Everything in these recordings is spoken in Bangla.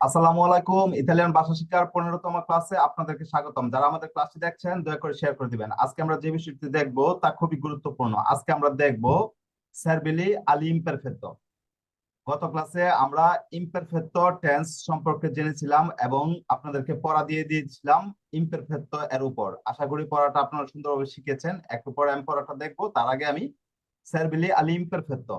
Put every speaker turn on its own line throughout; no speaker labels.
আসসালামু আলাইকুম। ইতালিয়ান ভাষা শিক্ষার পনেরোতম ক্লাসে আপনাদেরকে স্বাগতম। যারা আমাদের ক্লাসটি দেখছেন, দয়া করে শেয়ার করে দিবেন। আজকে আমরা যে বিষয়টি দেখব, তা খুবই গুরুত্বপূর্ণ। আজকে আমরা দেখব সার্বিলি আলি ইমপারফেক্টো গত ক্লাসে আমরা ইমপারফেক্টো টেন্স সম্পর্কে জেনেছিলাম এবং আপনাদেরকে পড়া দিয়ে দিয়েছিলাম ইমপারফেক্টো এর উপর। আশা করি পড়াটা আপনারা সুন্দরভাবে শিখেছেন। একটু পরে আমি পড়াটা দেখব। তার আগে আমি সার্বিলি আলি ইমপারফেক্টো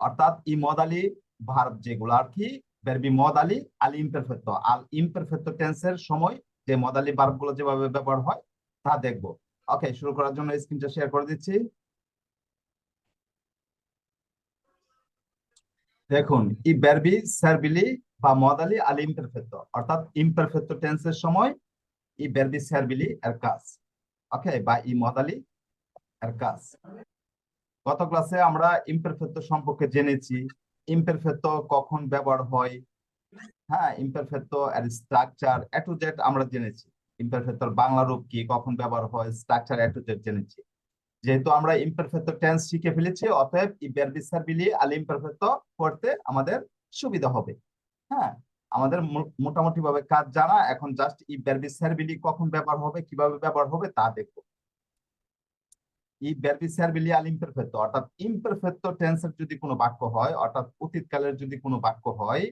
অর্থাৎ ই মদালি ভার্ব যেগুলো আর কি ভার্বি মদালি আল ইমপারফেক্টো আল ইমপারফেক্টো টেন্সের সময় যে মদালি ভার্বগুলো যেভাবে ব্যবহার হয়, তা দেখব। ওকে শুরু করার জন্য স্ক্রিনটা শেয়ার করে দিচ্ছি। দেখুন ই ভার্বি সার্বিলি বা মদালি আল ইমপারফেক্টো অর্থাৎ ইমপারফেক্টো টেন্সের সময় ই ভার্বি সার্বিলি এর কাজ। ওকে বা ই মদালি এর কাজ। গত ক্লাসে আমরা ইমপারফেক্টো সম্পর্কে জেনেছি। ইমপারফেক্টো কখন ব্যবহার হয়? হ্যাঁ ইমপারফেক্টো এর স্ট্রাকচার এ টু জেড আমরা জেনেছি। ইমপারফেক্টোর বাংলা রূপ কি, কখন ব্যবহার হয় স্ট্রাকচার এ টু জেড জেনেছি। যেহেতু আমরা ইমপারফেক্টো টেন্স শিখে ফেলেছি, অতএব ই ভার্বি সার্বিলি আল ইমপারফেক্টো করতে আমাদের সুবিধা হবে। হ্যাঁ আমাদের মোটামুটি ভাবে কাজ জানা, এখন জাস্ট ই ভার্বি সার্বিলি কখন ব্যবহার হবে, কীভাবে ব্যবহার হবে তা দেখব। ই ভার্বি সার্বিলি আল ইমপারফেক্টো অর্থাৎ ইমপারফেক্টো টেন্সের যদি কোনো বাক্য হয়, অর্থাৎ অতীতকালের যদি কোনো বাক্য হয়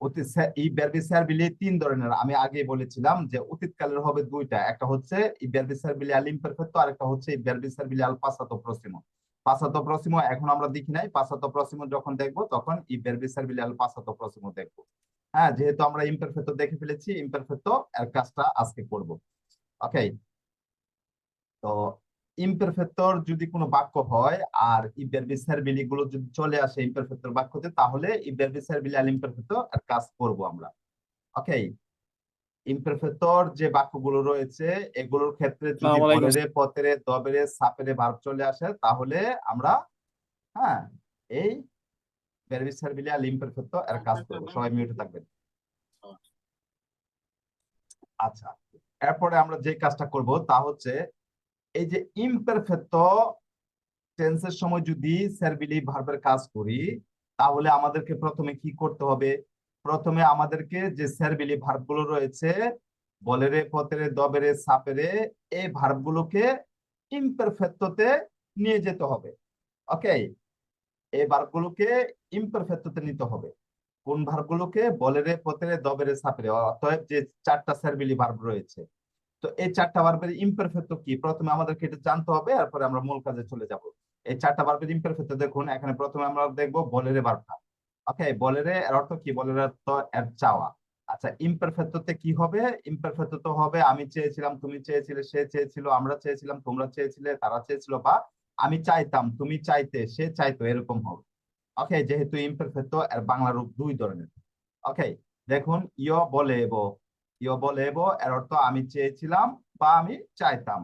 অতীত এই ভার্বি সার্বিলি তিন ধরনের। আমি আগে বলেছিলাম যে অতীতকালের হবে দুইটা। একটা হচ্ছে ই ভার্বি সার্বিলি আল ইমপারফেক্টো আর একটা হচ্ছে ই ভার্বি সার্বিলি আল পাসাতো প্রসিমো পাসাতো প্রসিমো এখন আমরা দেখি নাই। পাসাতো প্রসিমো যখন দেখব, তখন ই ভার্বি সার্বিলি আল পাসাতো প্রসিমো দেখব। হ্যাঁ যেহেতু আমরা ইমপারফেক্টো দেখে ফেলেছি ইমপারফেক্টো এর কাজটা আজকে করব। ওকে তো ইমপারফেক্টর যদি কোনো বাক্য হয় আর ইভার্বি সার্বিলি গুলো যদি চলে আসে ইমপারফেক্টর বাক্যতে তাহলে ইভার্বি সার্বিলি আল ইমপারফেক্টর আর কাজ করব আমরা। ওকে ইমপারফেক্টর যে বাক্যগুলো রয়েছে এগুলোর ক্ষেত্রে যদি। বলেরে পতেরে দবেরে সাপেরে ভার্ব চলে আসে তাহলে আমরা হ্যাঁ এই ভার্বি সার্বিলি আল ইমপারফেক্টর এর কাজ করব। সবাই মিউটে থাকবেন। আচ্ছা এরপরে আমরা যে কাজটা করব তা হচ্ছে এই যে ইমপারফেক্টো টেন্সের সময় যদি সার্বিলি ভার্বের কাজ করি, তাহলে আমাদেরকে প্রথমে কি করতে হবে? প্রথমে আমাদেরকে যে সার্বিলি ভার্বগুলো রয়েছে, বলেরে পতেরে দবেরে, সাপেরে, এই ভার্বগুলোকে ইমপারফেক্টোতে নিয়ে যেতে হবে। ওকে এই ভার্বগুলোকে ইমপারফেক্টোতে নিতে হবে। কোন ভার্বগুলোকে বলেরে পতেরে দবেরে, সাপেরে, অতএব যে চারটা সার্বিলি ভার্ব রয়েছে। তো এই চারটা ভার্বের ইমপারফেক্ট কি? প্রথমে আমাদেরকে এটা জানতে হবে তারপরে আমরা মূল কাজে চলে যাব। এই চারটা ভার্বের ইমপারফেক্ট দেখুন, এখানে প্রথমে আমরা দেখব বলেরে ভার্বটা ওকে বলেরে এর অর্থ কি? বলের অর্থ এর চাওয়া। আচ্ছা ইমপারফেক্টতে কি হবে? ইমপারফেক্ট তো হবে আমি চেয়েছিলাম, তুমি চেয়েছিলে, সে চেয়েছিল, আমরা চেয়েছিলাম, তোমরা চেয়েছিলে, তারা চেয়েছিল বা আমি চাইতাম, তুমি চাইতে, সে চাইতো, এরকম হবে। ওকে যেহেতু ইমপারফেক্ট এর বাংলা রূপ দুই ধরনের। ওকে দেখুন ইয় বলে এবো। ইয় বলেবো এর অর্থ আমি চেয়েছিলাম বা আমি চাইতাম।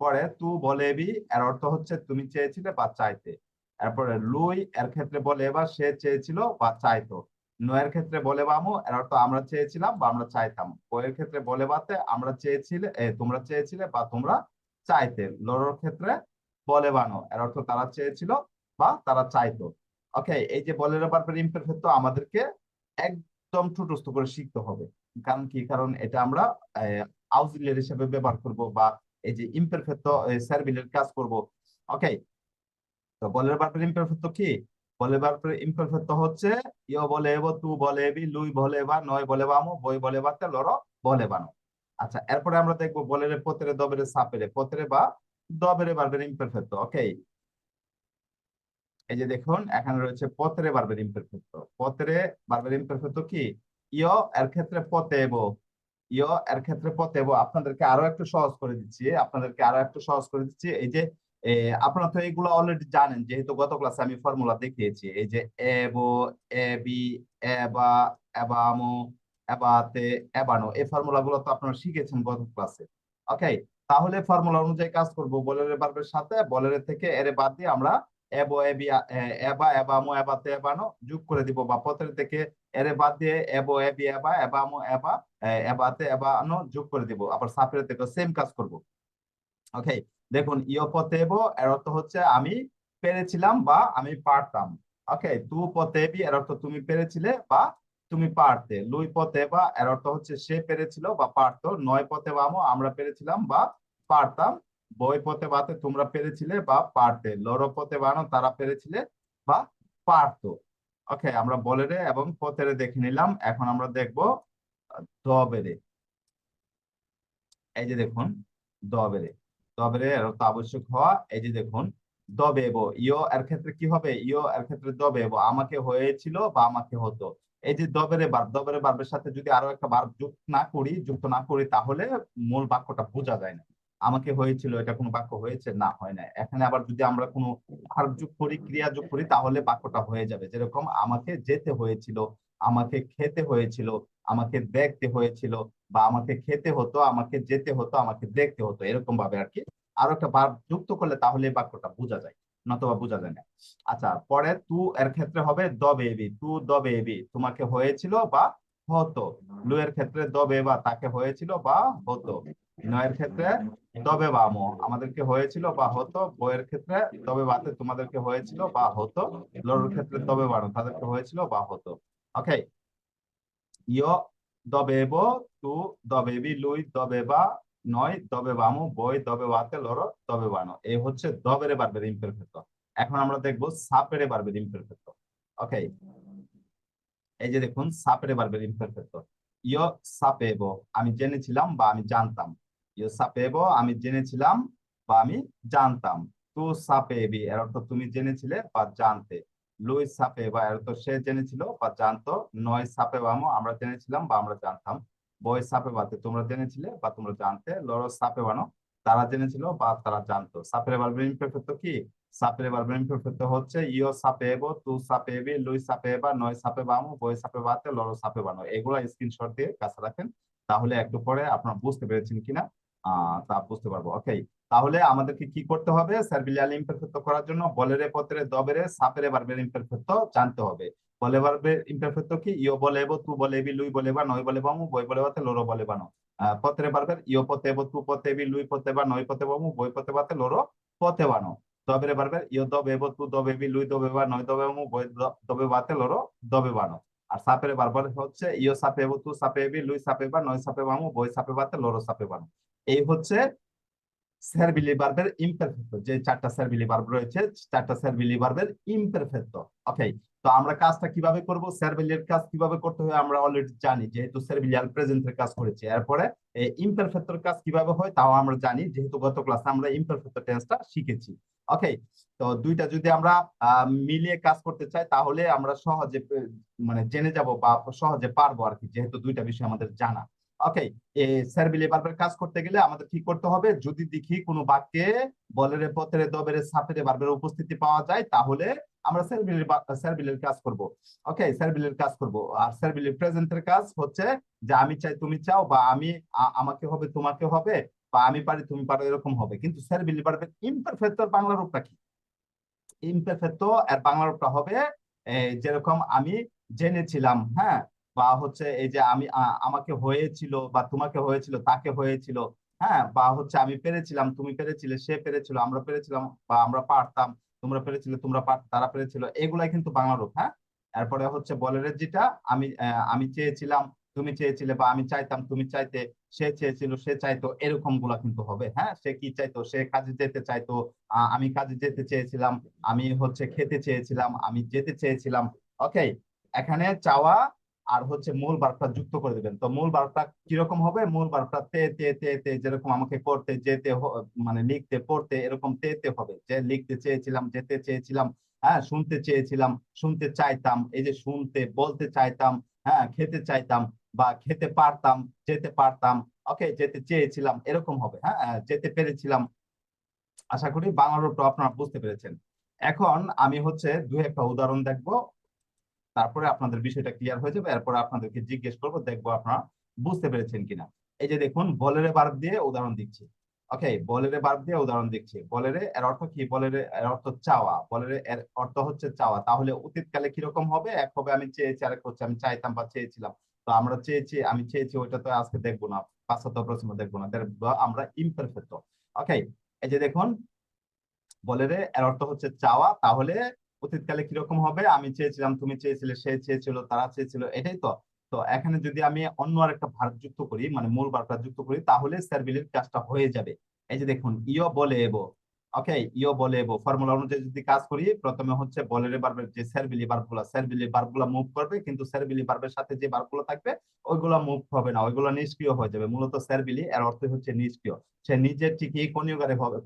পরে তু বলেবি এর অর্থ হচ্ছে তুমি চেয়েছিলে বা চাইতে। এরপরে লুই এর ক্ষেত্রে বলে এবার সে চেয়েছিল বা চাইতো। নয়ের ক্ষেত্রে বলে বামু এর অর্থ আমরা চেয়েছিলাম বা আমরা চাইতাম। বইয়ের ক্ষেত্রে বলে বাতে আমরা চেয়েছিলে তোমরা চেয়েছিলে বা তোমরা চাইতে। লোরোর ক্ষেত্রে বলে বানো এর অর্থ তারা চেয়েছিল বা তারা চাইতো। ওকে এই যে বলের ব্যাপারে ইমপারফেক্ট আমাদেরকে একদম ছোটস্থ করে শিখতে হবে। কারণ কি? কারণ এটা আমরা আউজিলিয়ার হিসেবে ব্যবহার করব বা এই যে ইমপারফেক্ট সার্ভিলের কাজ করব। ওকে তো বলের বারপের ইমপারফেক্ট কি? বলের বারপের ইমপারফেক্ট হচ্ছে, ইয় বলে এব তু বলে এবি লুই বলে বা নয় বলে বামো বই বলে বাতে লড় বলে বানো আচ্ছা এরপরে আমরা দেখব বলেরে পতেরে, দবেরে, সাপেরে, পতেরে বা দবেরে বারবের ইমপারফেক্ট ওকে এই যে দেখুন, এখানে রয়েছে পতেরে বারবের ইমপারফেক্ট পতেরে বারবের ইমপারফেক্ট কি? ইয় এর ক্ষেত্রে পতেব, ইয় এর ক্ষেত্রে পতেব। আপনাদেরকে আরও একটু সহজ করে দিচ্ছি, আপনাদেরকে আরও একটু সহজ করে দিচ্ছি। এই যে আপনারা তো এগুলো অলরেডি জানেন, যেহেতু গত ক্লাসে আমি ফর্মুলা দেখিয়েছি। এই যে, এবো, এবি, এবা, এবামো, এবাতে, এবানো, এই ফর্মুলা গুলো তো আপনারা শিখেছেন গত ক্লাসে ওকে তাহলে ফর্মুলা অনুযায়ী কাজ করব। বলের বার্বের সাথে, বলের থেকে এর বাদ দিয়ে আমরা এবি এ- এবা এবামো এবাতে এবানো যোগ করে দিব বা পতের থেকে এরে বাদ দিয়ে এবো এবি এবা এবা এ, এবাতে এবানো যোগ করে দিব। আবার সাপের থেকে সেম কাজ করব। ওকে দেখুন ইয় পতেব এর অর্থ হচ্ছে আমি পেরেছিলাম বা আমি পারতাম। ওকে তু পতেবি এর অর্থ তুমি পেরেছিলে বা তুমি পারতে। লুই পথে বা এর অর্থ হচ্ছে সে পেরেছিল বা পারতো। নয় পথে বামো আমরা পেরেছিলাম বা পারতাম। বই পথে বাতে তোমরা পেরেছিলে বা পারতে। লড়ো পথে বানো, তারা পেরেছিলে বা পারতো। ওকে, আমরা বলেরে এবং পথেরে দেখে নিলাম। এখন আমরা দেখব দবেরে। এই যে দেখুন, দবেরে। দবেরে এর অর্থ আবশ্যক হওয়া। এই যে দেখুন, দবেব। ইও এর ক্ষেত্রে কি হবে? ইও এর ক্ষেত্রে দবেব। আমাকে হয়েছিল বা আমাকে হতো। এই যে দবেরে বার, দবেরে বার্বের সাথে যদি আরও একটা বার যুক্ত না করি, যুক্ত না করি, তাহলে মূল বাক্যটা বোঝা যায় না। আমাকে হয়েছিল, এটা কোনো বাক্য হয়েছে? না, হয় না এখানে আবার যদি আমরা কোনো যোগ করি ক্রিয়া যোগ করি, তাহলে বাক্যটা হয়ে যাবে। যেরকম আমাকে যেতে হয়েছিল, আমাকে খেতে হয়েছিল, আমাকে দেখতে হয়েছিল, বা আমাকে খেতে হতো, আমাকে যেতে হতো, আমাকে দেখতে হতো এরকম ভাবে আর কি। আরও একটা ভার্ব যুক্ত করলে তাহলে বাক্যটা বোঝা যায়, নতবা বোঝা যায় না। আচ্ছা পরে তু এর ক্ষেত্রে হবে দবে এবি তু দবে বেবি তোমাকে হয়েছিল বা হতো। লু এর ক্ষেত্রে দবে বেবা তাকে হয়েছিল বা হতো। নয়ের ক্ষেত্রে দবে বামো আমাদেরকে হয়েছিল বা হতো, বইয়ের ক্ষেত্রে তবে বাতে তোমাদেরকে হয়েছিল বা হতো, লড়ুর ক্ষেত্রে তবে বানো তাদেরকে হয়েছিল বা হতো। ওকে ইয় দবেব তু দবেবি লুই দবেবা নয় দবে বামু বই দবে বাতে লড়ো দবে বানো এই হচ্ছে দবেরে বারবের ইমপারফেক্ট এখন আমরা দেখব সাপেরে বারবের ইমপারফেক্ট ওকে এই যে দেখুন, সাপেরে বারবের ইমপারফেক্ট ইয় সাপেব আমি জেনেছিলাম বা আমি জানতাম। সাপেব, আমি জেনেছিলাম বা আমি জানতাম। তু সাপেবি, এর অর্থ তুমি জেনেছিলে বা জানতে। লুই সাপে বা এর অর্থ সে জেনেছিল বা জানতো। নয় সাপে বামো আমরা জেনেছিলাম বা আমরা জানতাম। বই সাপে বাতে তোমরা জেনেছিলে বা তোমরা জানতে। লড়ো সাপে বানো তারা জেনেছিল বা তারা জানতো। সাপের বারবের ইমপারফেক্ট কি? সাপের বারবের ইমপারফেক্ট হচ্ছে ইও সাপেবো, তু সাপেবি, লুই সাপেবা, নয় সাপে বামো বই সাপে বাতে লড়ো সাপে বানো এগুলো স্ক্রিনশট দিয়ে কাছে রাখেন। তাহলে একটু পরে আপনারা বুঝতে পেরেছেন কিনা? তা বুঝতে পারব। ওকে তাহলে আমাদেরকে কি করতে হবে? সার্ভিলিয়াল ইমপারফেক্ট করার জন্য বলেরে পত্রে দবেরে, সাপেরে বারবের ইমপারফেক্ট জানতে হবে। বলে বারবের ইমপারফেক্ট কি? ইও বলেবো তু বলেবি লুই বলেবা নয় বলে বামু বই বলে বাতে লোরো বলে বানো পত্রে বারবের ইও পতেবো তু পতেবি লুই পতেবা নয় পতে বামু বই পতে বাতে লোরো পতে বানো দবেরে বারবের ইও দবেবো তু দবেবি লুই দবেবা নয় দবে বামু বই দবে বাতে লোরো দবে বানো আর সাপেরে বারবার হচ্ছে ইও সাপেবো তু সাপেবি লুই সাপেবা নয় সাপে বামু বই সাপে বাতে লোরো সাপে বানো এই হচ্ছে সার্ভিলি ভার্বের ইমপারফেক্ট যে চারটা সার্ভিলি ভার্ব রয়েছে, চারটা সার্ভিলি ভার্বের ইমপারফেক্ট ওকে তো আমরা কাজটা কীভাবে করব? কাজ কীভাবে করতে হয়? আমরা অলরেডি জানি, যেহেতু প্রেজেন্টের কাজ করেছি। এরপরে ইমপারফেক্টর কাজ কীভাবে হয়? তাও আমরা জানি, যেহেতু গত ক্লাসে আমরা ইমপারফেক্ট টেন্সটা শিখেছি। ওকে তো দুইটা যদি আমরা মিলিয়ে কাজ করতে চাই, তাহলে আমরা সহজে মানে জেনে যাব বা সহজে পারব আর কি, যেহেতু দুইটা বিষয় আমাদের জানা। ওকে সার্ভিলি ভার্বের কাজ করতে গেলে আমাদের কি করতে হবে, যদি দেখি কোনো বাক্যে বলের পথের, দবের সাপেরে ভার্বের উপস্থিতি পাওয়া যায়, তাহলে আমরা সার্ভিলের সার্ভিলের কাজ করব। ওকে সার্ভিলের কাজ করব। আর সার্ভিলের প্রেজেন্টের কাজ হচ্ছে যে আমি চাই, তুমি চাও, বা আমি আমাকে হবে, তোমাকে হবে, বা আমি পারি, তুমি পারো, এরকম হবে। কিন্তু সার্ভিলি ভার্বের ইমপারফেক্টর বাংলা রূপটা কি? ইমপারফেক্ট এর বাংলা রূপটা হবে যেরকম আমি জেনেছিলাম হ্যাঁ? বা হচ্ছে এই যে আমি আমাকে হয়েছিল বা তোমাকে হয়েছিল, তাকে হয়েছিল হ্যাঁ? বা হচ্ছে আমি পেরেছিলাম, তুমি পেরেছিলে, সে পেরেছিল, আমরা পেরেছিলাম বা আমরা পারতাম, তোমরা পেরেছিলে, তোমরা পার তারা পেরেছিল, এগুলাই কিন্তু বাংলা রূপ হ্যাঁ? এরপরে হচ্ছে বলের যেটা, আমি আমি চেয়েছিলাম, তুমি চেয়েছিলে বা আমি চাইতাম, তুমি চাইতে, সে চেয়েছিল, সে চাইতো এরকমগুলা কিন্তু হবে হ্যাঁ? সে কি চাইতো? সে কাজে যেতে চাইতো আমি কাজে যেতে চেয়েছিলাম, আমি হচ্ছে খেতে চেয়েছিলাম, আমি যেতে চেয়েছিলাম ওকে এখানে চাওয়া আর হচ্ছে মূল বার্তা যুক্ত করে দেবেন। তো মূল বার্তা কীরকম হবে? মূল বার্তা তে তে তে তে যেরকম আমাকে করতে যেতে মানে লিখতে, পড়তে এরকম তে তে হবে। যে লিখতে চেয়েছিলাম, যেতে চেয়েছিলাম হ্যাঁ শুনতে চেয়েছিলাম, শুনতে চাইতাম, এই যে শুনতে, বলতে চাইতাম হ্যাঁ খেতে চাইতাম বা খেতে পারতাম, যেতে পারতাম, ওকে, যেতে চেয়েছিলাম, এরকম হবে হ্যাঁ যেতে পেরেছিলাম। আশা করি বাংলা রূপটা আপনারা বুঝতে পেরেছেন। এখন আমি হচ্ছে দু একটা উদাহরণ দেখব। তারপরে আপনাদের বিষয়টা ক্লিয়ার হয়ে যাবে, এরপরে আপনাদেরকে জিজ্ঞেস করব, দেখব আপনারা বুঝতে পেরেছেন কিনা। এই যে দেখুন, বলেরে বার্ব দিয়ে উদাহরণ দিচ্ছি। ওকে বলেরে বার্ব দিয়ে উদাহরণ দিচ্ছি। বলেরে এর অর্থ কি? বলেরে এর অর্থ চাওয়া। বলেরে এর অর্থ হচ্ছে চাওয়া। তাহলে অতীতকালে কীরকম হবে? এক হবে আমি চেয়েছি, আরেক হচ্ছে আমি চাইতাম বা চেয়েছিলাম। তো আমরা চেয়েছি, আমি চেয়েছি, ওইটা তো আজকে দেখব না। পাঁচশত প্রশ্ন দেখব না। আমরা ইমপারফেক্ট ওকে এই যে দেখুন, বলেরে এর অর্থ হচ্ছে চাওয়া। তাহলে অতীতকালে কীরকম হবে? আমি চেয়েছিলাম, তুমি চেয়েছিলে, সে চেয়েছিল, তারা চেয়েছিল, এটাই তো। তো এখানে যদি আমি অন্য আর একটা ভার্ব যুক্ত করি মানে মূল ভার্বটা যুক্ত করি, তাহলে স্যার বিলির কাজটা হয়ে যাবে। এই যে দেখুন, ইয় বলে এবো। ওকে ইও বলে এবো। ফর্মুলা অনুযায়ী যদি কাজ করি, প্রথমে হচ্ছে বলের বার্বের যে স্যারবিলি বার্বগুলা স্যারবিলি বার্বগুলা মুভ করবে, কিন্তু স্যারবিলি বার্বের সাথে যে বার্বগুলো থাকবে, ওইগুলা মুভ হবে না, ওইগুলো নিষ্ক্রিয় হয়ে যাবে। মূলত স্যারবিলি এর অর্থ হচ্ছে নিষ্ক্রিয়। সে নিজের ঠিকই কনিউগারে হবে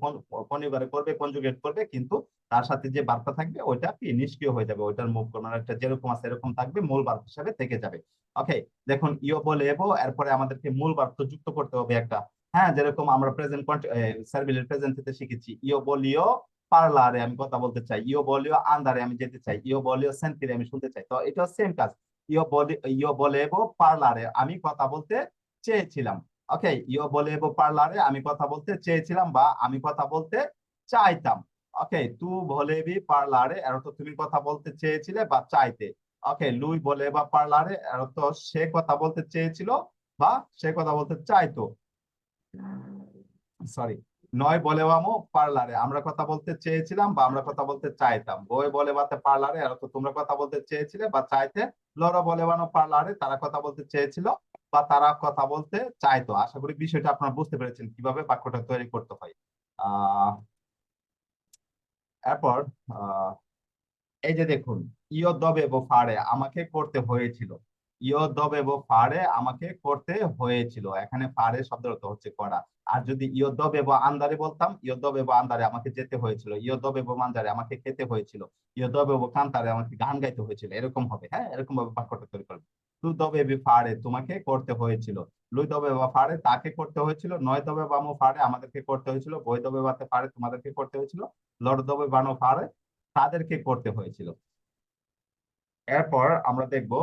কনিউগারে করবে কনজুগেট করবে, কিন্তু তার সাথে যে বার্তা থাকবে, ওইটা কি নিষ্ক্রিয় হয়ে যাবে, ওইটার মুভ করার একটা যেরকম আছে, এরকম থাকবে, মূল বার্ব হিসাবে থেকে যাবে। ওকে দেখুন, ইও বলে এবো, এরপরে আমাদেরকে মূল বার্ব যুক্ত করতে হবে একটা। হ্যাঁ যেরকম আমরা প্রেজেন্ট সার্ভিলের প্রেজেন্টেতে শিখেছি ইও বলিও পার্লারে আমি কথা বলতে চাই ইও বলিও আন্দারে আমি যেতে চাই ইও বলিও সেন্টিরে আমি শুনতে চাই, তো এটা সেম কাজ ইও বলি ইও বলেবো পার্লারে আমি কথা বলতে চেয়েছিলাম ওকে ইও বলেবো পার্লারে আমি কথা বলতে চেয়েছিলাম বা আমি কথা বলতে চাইতাম ওকে তু ভলেবি পার্লারে এর অর্থ তুমি কথা বলতে চেয়েছিলে বা চাইতে ওকে লুই বলে বা পার্লারে এর অর্থ সে কথা বলতে চেয়েছিল বা সে কথা বলতে চাইতো সরি নয় বলে বামো পার্লারে। আমরা কথা বলতে চেয়েছিলাম বা আমরা কথা বলতে চাইতাম। বই বলে বাতে পার্লারে, আর তো তোমরা কথা বলতে চেয়েছিলে বা চাইতে। লড়ো বলে বানো পার্লারে, তারা কথা বলতে চেয়েছিল বা তারা কথা বলতে চাইতো। আশা করি বিষয়টা আপনারা বুঝতে পেরেছেন কীভাবে বাক্যটা তৈরি করতে হয়। আহ, এরপর এই যে দেখুন, ইয় দবে ফাড়ে, আমাকে করতে হয়েছিল। ইয় দবে বো ফাড়ে আমাকে করতে হয়েছিল। এখানে ফাড়ে শব্দের অর্থ হচ্ছে করা। আর যদি ইয় দবে বো আন্দারে বলতাম ইয় দবে বো আন্দারে আমাকে যেতে হয়েছিল। ইয় দবে বো মান্দারে আমাকে খেতে হয়েছিল। ইয় দবে বো কান্তারে আমাকে গান গাইতে হয়েছিল। এরকম হবে হ্যাঁ? এরকম ভাবে বাক্যটা তৈরি করবে। তু দবে বি ফাড়ে তোমাকে করতে হয়েছিল। লুই দবে বা ফাড়ে তাকে করতে হয়েছিল। নয় দবে বামো ফাড়ে আমাদেরকে করতে হয়েছিল। বই দবে বাতে ফাড়ে তোমাদেরকে করতে হয়েছিল। লড় দবে বানো ফাড়ে তাদেরকে করতে হয়েছিল। এরপর আমরা দেখব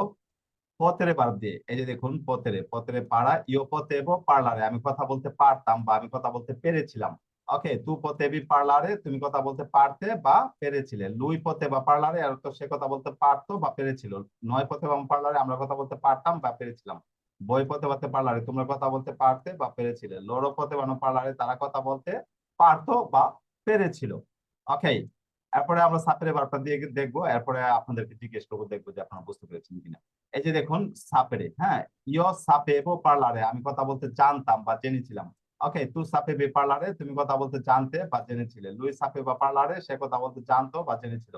পতেরে বার্ব দিয়ে, এই যে দেখুন পতেরে পতেরে পাড়া ইও পতে এবো পার্লারে। আমি কথা বলতে পারতাম বা আমি কথা বলতে পেরেছিলাম। ওকে, তু পথে বি পার্লারে, তুমি কথা বলতে পারতে বা পেরেছিলে। লুই পথে বা পার্লারে, আর তো সে কথা বলতে পারতো বা পেরেছিল। নয় পথে বা পার্লারে আমরা কথা বলতে পারতাম বা পেরেছিলাম। বই পথে বাতে পার্লারে, তোমরা কথা বলতে পারতে বা পেরেছিলে। লোড়ো পথে বানো পার্লারে, তারা কথা বলতে পারতো বা পেরেছিল। ওকে এরপরে আমরা সাপের বার্তা দিয়ে দেখব, এরপরে আপনাদেরকে জিজ্ঞেস করব, দেখব যে আপনারা বুঝতে পেরেছেন কিনা। এই যে দেখুন, সাপেরে হ্যাঁ ইয় সাপে বো পার্লারে, আমি কথা বলতে জানতাম বা জেনেছিলাম। ওকে, তু সাপে বে পার্লারে, তুমি কথা বলতে জানতে বা জেনেছিলে। লুই সাপে বা পার্লারে, সে কথা বলতে জানতো বা জেনেছিল।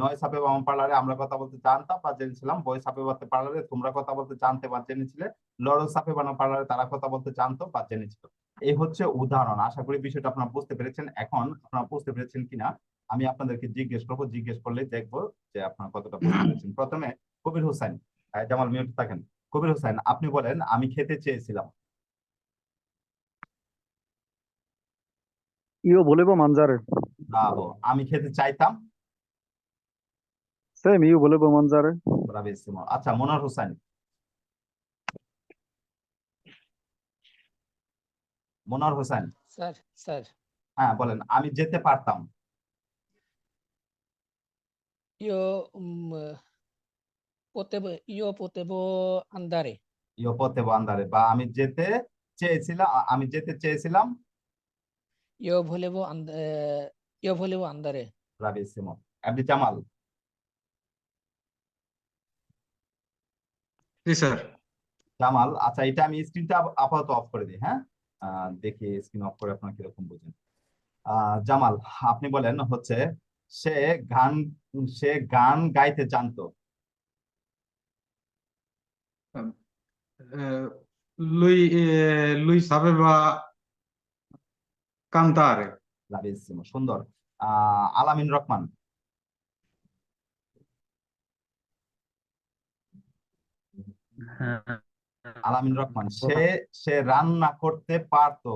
নয় সাপে বা পার্লারে, আমরা কথা বলতে জানতাম বা জেনেছিলাম। বই সাপে বা পার্লারে, তোমরা কথা বলতে জানতে বা জেনেছিলে। লড়ো সাপে বা পার্লারে, তারা কথা বলতে জানতো বা জেনেছিল। এই হচ্ছে উদাহরণ। আশা করি বিষয়টা আপনারা বুঝতে পেরেছেন। এখন আপনারা বুঝতে পেরেছেন কিনা আমি আপনাদেরকে জিজ্ঞেস করব জিজ্ঞেস করলে দেখব যে আপনারা কতটা বুঝতে প্রথমে কবির হোসেন জামাল মিউট থাকেন। কবির হোসেন আপনি বলেন আমি খেতে চেয়েছিলাম।
mangiare.
ব্রাভো আমি খেতে চাইতাম।
io volevo mangiare.
ব্রাভিসিমো। আচ্ছা মনোয়ার হোসেন মনোয়ার হোসেন
স্যার স্যার।
হ্যাঁ বলেন আমি যেতে পারতাম।
Io mm, potevo io potevo andare.
ইয়ো পথে বান্দারে বা আমি যেতে চেয়েছিলাম আমি যেতে চেয়েছিলাম?
Io volevo and eh, io volevo andare.
ব্রাভিসিমো আপনি জামাল
জি স্যার
জামাল আচ্ছা এটা আমি স্ক্রিনটা আপাতত অফ করে দিই হ্যাঁ? আহ, দেখি স্ক্রিন অফ করে আপনারা কীরকম বুঝেন। আহ, জামাল আপনি বলেন হচ্ছে সে গান সে গান গাইতে জানতো।
lui eh, lui sapeva cantare
সুন্দর। আহ আলামিন রহমান। আলামিন রহমান সে সে রান্না করতে পারতো।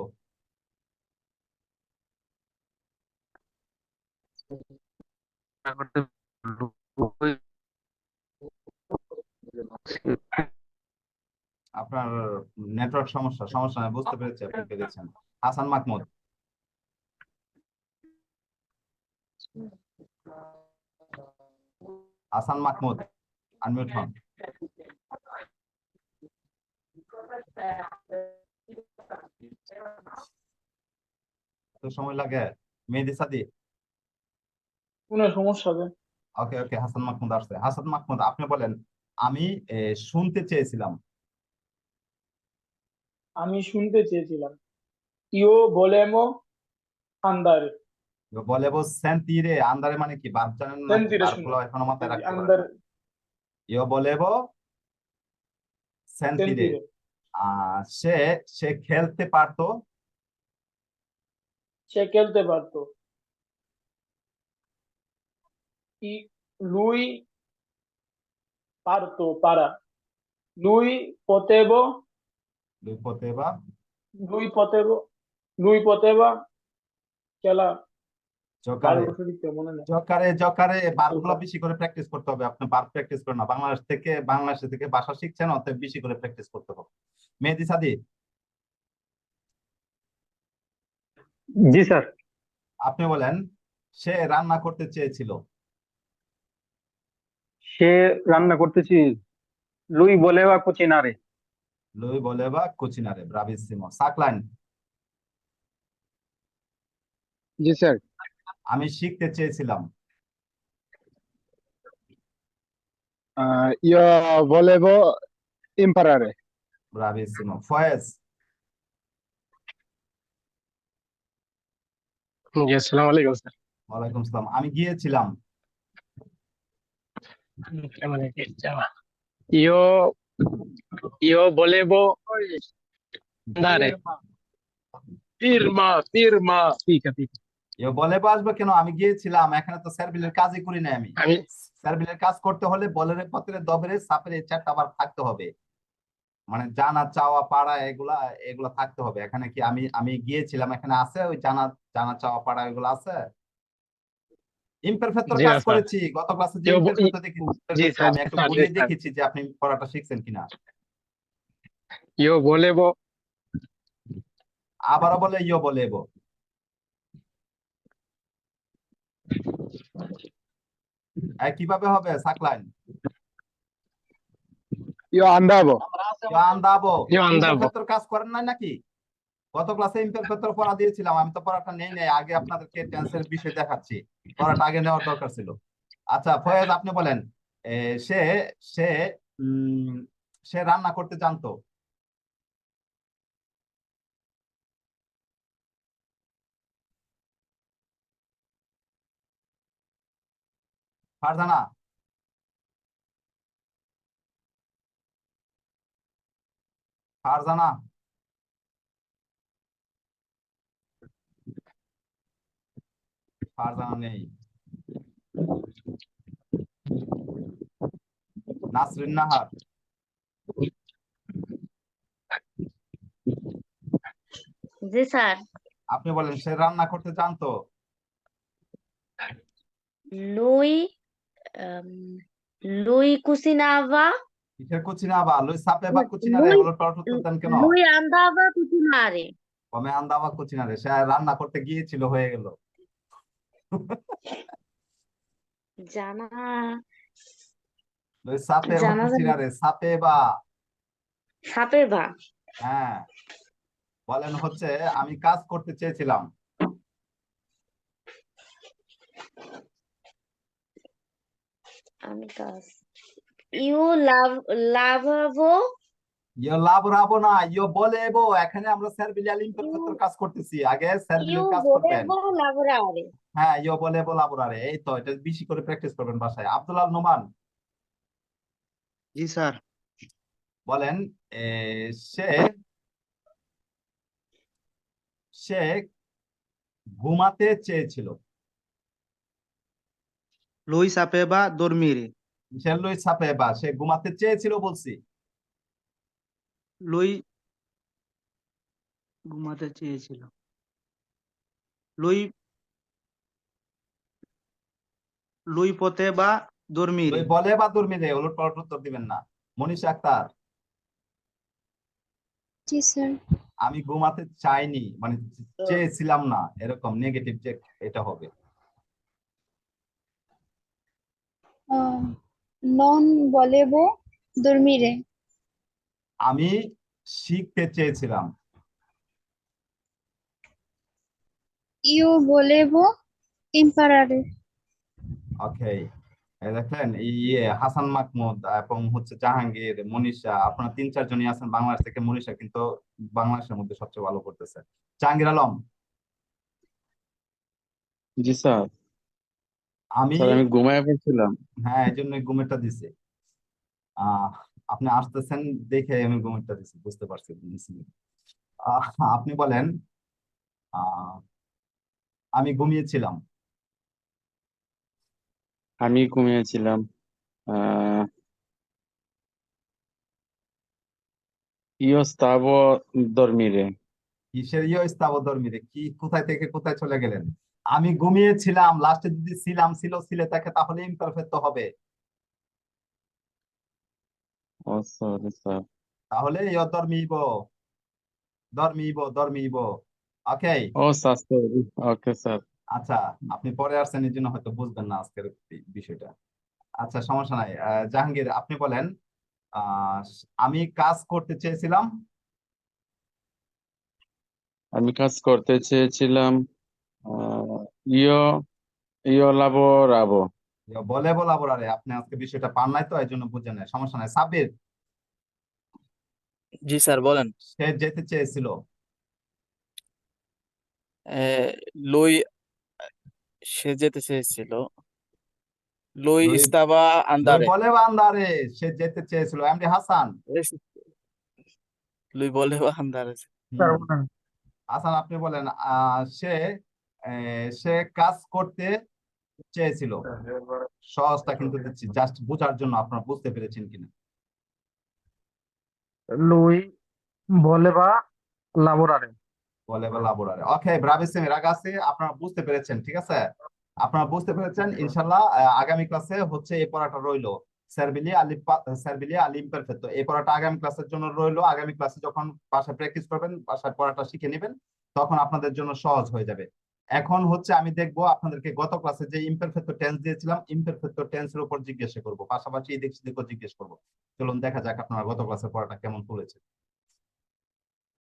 আপনার নেটওয়ার্ক সমস্যা সমস্যা নাই, বুঝতে পেরেছি আপনি পেরেছেন হাসান মাহমুদ। হাসান মাহমুদ আনমিউট হন। তো সময় লাগে। মেহেদি সাদি
কোনো সমস্যা হবে।
ওকে ওকে হাসান মাহমুদ আসছে। হাসান মাহমুদ আপনি বলেন আমি শুনতে চেয়েছিলাম।
আমি শুনতে চেয়েছিলাম। ইও volemo andare
বলে বো সেন্তিরে আন্দারে মানে কি? ভার্ব জানেন না? ভার্বগুলো এখনও মাথায় রাখতে
andare
ইও বলেবো সেন্তিরে। সে সে খেলতে পারতো।
সে খেলতে পারতো। ই- lui parto para. Lui potevo
দুই poteva.
lui potevo lui poteva খেলা
জোকারে জকারে জকারে বারগুলো। বেশি করে প্র্যাকটিস করতে হবে। আপনি বার প্র্যাকটিস করেন না। বাংলাদেশ থেকে বাংলাদেশ থেকে ভাষা শিখছেন অতএব বেশি করে প্র্যাকটিস করতে হবে। মেহেদি সাদি।
জি স্যার।
আপনি বলেন সে রান্না করতে চেয়েছিল।
সে রান্না করতেছি। লুই বলে বা
কুচিনারে লুই বলে বা কুচিনারে ব্রাভিসিমো সাকলাইন
জি স্যার।
আমি শিখতে চেয়েছিলাম।
ইয় বলে বো
ইম্পারারে ব্রাভিসিমো ফয়েজ।
জি আসসালামু আলাইকুম
ওয়ালাইকুম সালাম। আমি গিয়েছিলাম।
ইও ইও volevo andare firma firma fica fica
ইয়ে বলে আসবে কেন? আমি গিয়েছিলাম এখানে তো সার্ভিলের কাজই করি না আমি।
আমি
সার্ভিলের কাজ করতে হলে বলের পত্রে দবের সাপের চারটা আবার থাকতে হবে। মানে জানা চাওয়া পাড়া এগুলা এগুলা থাকতে হবে। এখানে কি আমি আমি গিয়েছিলাম এখানে আছে ওই জানা জানা চাওয়া পাড়া এগুলো আছে? ইমপারফেক্টর কাজ করেছি গত ক্লাসে যে ইমপারফেক্টর দেখেছি আমি একটু দেখেছি যে আপনি পড়াটা শিখছেন কিনা।
volevo
আবারও বলে ইয়ো বলে এবো কীভাবে হবে সাকলাইন? ইয়ো আন্দাবো।
ইয়ো আন্দাবো।
কাজ করেন নাই নাকি? গত ক্লাসে ইমপারফেক্টর পড়া দিয়েছিলাম, আমি তো পড়াটা নেই নাই, আগে আপনাদেরকে টেন্সের বিষয় দেখাচ্ছি। পড়াটা আগে নেওয়ার দরকার ছিল। আচ্ছা ফয়েজ, আপনি বলেন সে সে সে রান্না করতে জানতো। ফারজানা। ফারজানা। ফারজানা নেই নাসরিন নাহার
জি স্যার
আপনি বলেন সে রান্না করতে জানতো?
lui ehm, lui
কিসের কুচিনাবা লুই সাপে বা
লুই-
কুচিনা রে
লুই-
এগুলোর পাল্টা উত্তর দেন কেন?
andava a cucinare
কমে আন্দাবা কুচিনা রে সে রান্না করতে গিয়েছিল হয়ে গেল।
জানা
সাপে রে সাপে বা হ্যাঁ। বলেন হচ্ছে আমি কাজ করতে চেয়েছিলাম।
আমি কাজ io lav lavavo
ইয়ো লাভ রাবো না ইয়ো বলে এবো এখানে আমরা সার্ভিলিয়াল ইমপারফেক্টর কাজ করতেছি আগে সার্ভিলিয়াল কাজ করতেন হ্যাঁ ইয়ো বলে এবো এই তো এটা বেশি করে প্র্যাকটিস করবেন বাসায়। আব্দুল্লাহ নোমান।
জি স্যার।
বলেন সে সে ঘুমাতে চেয়েছিল।
lui sapeva dormire
সে লুই সাপে বা সে ঘুমাতে চেয়েছিল বলছি।
Lui ঘুমাতে চেয়েছিল। lui lui poteva dormire
লুই বলে বা দুর্মিদে ওলট পালট উত্তর দিবেন না। মনীষা আক্তার?
জি স্যার।
আমি ঘুমাতে চাইনি মানে চেয়েছিলাম না। এরকম নেগেটিভ যে এটা হবে।
non volevo dormire
আমি শিখতে চেয়েছিলাম।
io volevo imparare
ওকে এই ইয়ে হাসান মাহমুদ এবং হচ্ছে জাহাঙ্গীর মনীষা আপনারা তিন চারজনই আছেন বাংলাদেশ থেকে। মনীষা কিন্তু বাংলাদেশের মধ্যে সবচেয়ে ভালো করতেছে। জাহাঙ্গীর আলম।
জি স্যার।
আমি
আমি ঘুমায় পড়ছিলাম।
হ্যাঁ এই জন্য ঘুমেরটা দিছি। আহ আপনি আসতেছেন দেখে আমি ঘুমেরটা দিছি বুঝতে পারছি। আপনি বলেন আমি ঘুমিয়েছিলাম।
আমি ঘুমিয়েছিলাম stavo dormire
কিসের ইয়ে ধর্মীরে কি কোথায় থেকে কোথায় চলে গেলেন? আমি ঘুমিয়েছিলাম লাস্টে যদি ছিলাম ছিল ছিলে থাকে তাহলে ইমপারফেক্ট হবে।
Oh sorry স্যার
তাহলে ইয় dormivo dormivo dormivo okay
oh sir okay sir
আচ্ছা আপনি পরে আসছেন এই জন্য হয়তো বুঝবেন না আজকের বিষয়টা। আচ্ছা সমস্যা নাই। জাহাঙ্গীর আপনি বলেন আহ আমি কাজ করতে চেয়েছিলাম।
আমি কাজ করতে চেয়েছিলাম আহ io io lavoravo
ইয়ে বলা বলাবরারে আপনি আজকে বিষয়টা পান নাই তো এই জন্য বুঝেন নাই সমস্যা নাই। সাবির
জি স্যার বলেন।
সে যেতে চেয়েছিল।
লুই সে যেতে চেয়েছিল। লুই ইস্তাবা আন্দারে।
বলে আন্দারে সে যেতে চেয়েছিল। এমডি হাসান?
লুই বলে আন্দারে।
হাসান আপনি বলেন সে আহ, সে কাজ করতে চেয়েছিল। সহজটা কিন্তু দিচ্ছি জাস্ট বোঝার জন্য আপনারা বুঝতে পেরেছেন কিনা।
Lui voleva lavorare.
বলে বা লাবোরারে ওকে ব্রাভিসিমি রাগাসি আপনারা বুঝতে পেরেছেন ঠিক আছে? আপনারা বুঝতে পেরেছেন ইনশাল্লাহ আগামী ক্লাসে হচ্ছে এই পড়াটা রইল। সার্বিলি আলি সার্বিলি আলি ইমপারফেক্টো এই পড়াটা আগামী ক্লাসের জন্য রইল। আগামী ক্লাসে যখন বাসায় প্র্যাকটিস করবেন বাসায় পড়াটা শিখে নেবেন তখন আপনাদের জন্য সহজ হয়ে যাবে। এখন হচ্ছে আমি দেখব আপনাদেরকে গত ক্লাসে যে ইম্পারফেক্ট টেন্স দিয়েছিলাম ইমপারফেক্টো টেন্সের উপর জিজ্ঞাসা করব। পাশাপাশি এদিক সেদিকও জিজ্ঞেস করব। চলুন দেখা যাক আপনারা গত ক্লাসের পড়াটা কেমন তুলেছে